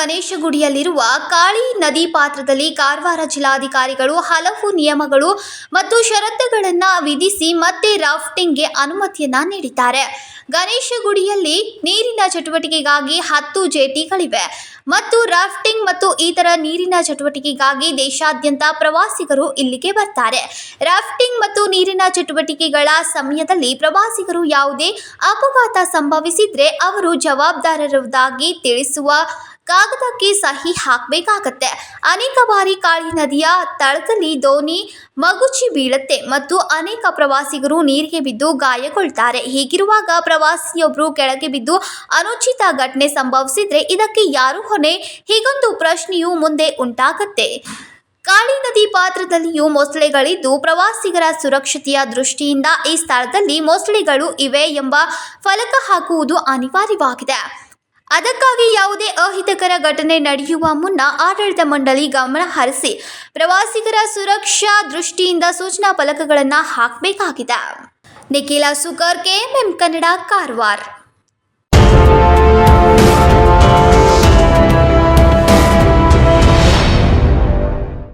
ಗಣೇಶಗುಡಿಯಲ್ಲಿರುವ ಕಾಳಿ ನದಿ ಪಾತ್ರದಲ್ಲಿ ಕಾರವಾರ ಜಿಲ್ಲಾಧಿಕಾರಿಗಳು ಹಲವು ನಿಯಮಗಳು ಮತ್ತು ಷರತ್ತುಗಳನ್ನು ವಿಧಿಸಿ ಮತ್ತೆ ರಾಫ್ಟಿಂಗ್ಗೆ ಅನುಮತಿಯನ್ನ ನೀಡಿದ್ದಾರೆ. ಗಣೇಶಗುಡಿಯಲ್ಲಿ ನೀರಿನ ಚಟುವಟಿಕೆಗಾಗಿ ಹತ್ತು ಜೇಟಿಗಳಿವೆ ಮತ್ತು ರಾಫ್ಟಿಂಗ್ ಮತ್ತು ಇತರ ನೀರಿನ ಚಟುವಟಿಕೆಗಾಗಿ ದೇಶಾದ್ಯಂತ ಪ್ರವಾಸಿಗರು ಇಲ್ಲಿಗೆ ಬರ್ತಾರೆ. ರಾಫ್ಟಿಂಗ್ ಮತ್ತು ನೀರಿನ ಚಟುವಟಿಕೆಗಳ ಸಮಯದಲ್ಲಿ ಪ್ರವಾಸಿಗರು ಯಾವುದೇ ಅಪಘಾತ ಸಂಭವಿಸಿದ್ರೆ ಅವರು ಜವಾಬ್ದಾರರುವುದಾಗಿ ತಿಳಿಸುವ ಕಾಗದಕ್ಕೆ ಸಹಿ ಹಾಕಬೇಕಾಗತ್ತೆ. ಅನೇಕ ಬಾರಿ ಕಾಳಿ ನದಿಯ ತಳದಲ್ಲಿ ದೋಣಿ, ಮಗುಚಿ ಬೀಳುತ್ತೆ ಮತ್ತು ಅನೇಕ ಪ್ರವಾಸಿಗರು ನೀರಿಗೆ ಬಿದ್ದು ಗಾಯಗೊಳ್ತಾರೆ. ಹೀಗಿರುವಾಗ ಪ್ರವಾಸಿಯೊಬ್ಬರು ಕೆಳಗೆ ಬಿದ್ದು ಅನುಚಿತ ಘಟನೆ ಸಂಭವಿಸಿದ್ರೆ ಇದಕ್ಕೆ ಯಾರು ಹೊಣೆ? ಹೀಗೊಂದು ಪ್ರಶ್ನೆಯು ಮುಂದೆ ಉಂಟಾಗತ್ತೆ. ಕಾಳಿ ನದಿ ಪಾತ್ರದಲ್ಲಿಯೂ ಮೊಸಳೆಗಳಿದ್ದು ಪ್ರವಾಸಿಗರ ಸುರಕ್ಷತೆಯ ದೃಷ್ಟಿಯಿಂದ ಈ ಸ್ಥಳದಲ್ಲಿ ಮೊಸಳೆಗಳು ಇವೆ ಎಂಬ ಫಲಕ ಹಾಕುವುದು ಅನಿವಾರ್ಯವಾಗಿದೆ. ಅದಕ್ಕಾಗಿ ಯಾವುದೇ ಅಹಿತಕರ ಘಟನೆ ನಡೆಯುವ ಮುನ್ನ ಆಡಳಿತ ಮಂಡಳಿ ಗಮನ ಹರಿಸಿ ಪ್ರವಾಸಿಗರ ಸುರಕ್ಷಾ ದೃಷ್ಟಿಯಿಂದ ಸೂಚನಾ ಫಲಕಗಳನ್ನು ಹಾಕಬೇಕಾಗಿದೆ. ನಿಖಿಲ ಸುಕರ್ ಕೆಎಂಎಂ ಕನ್ನಡ, ಕಾರವಾರ.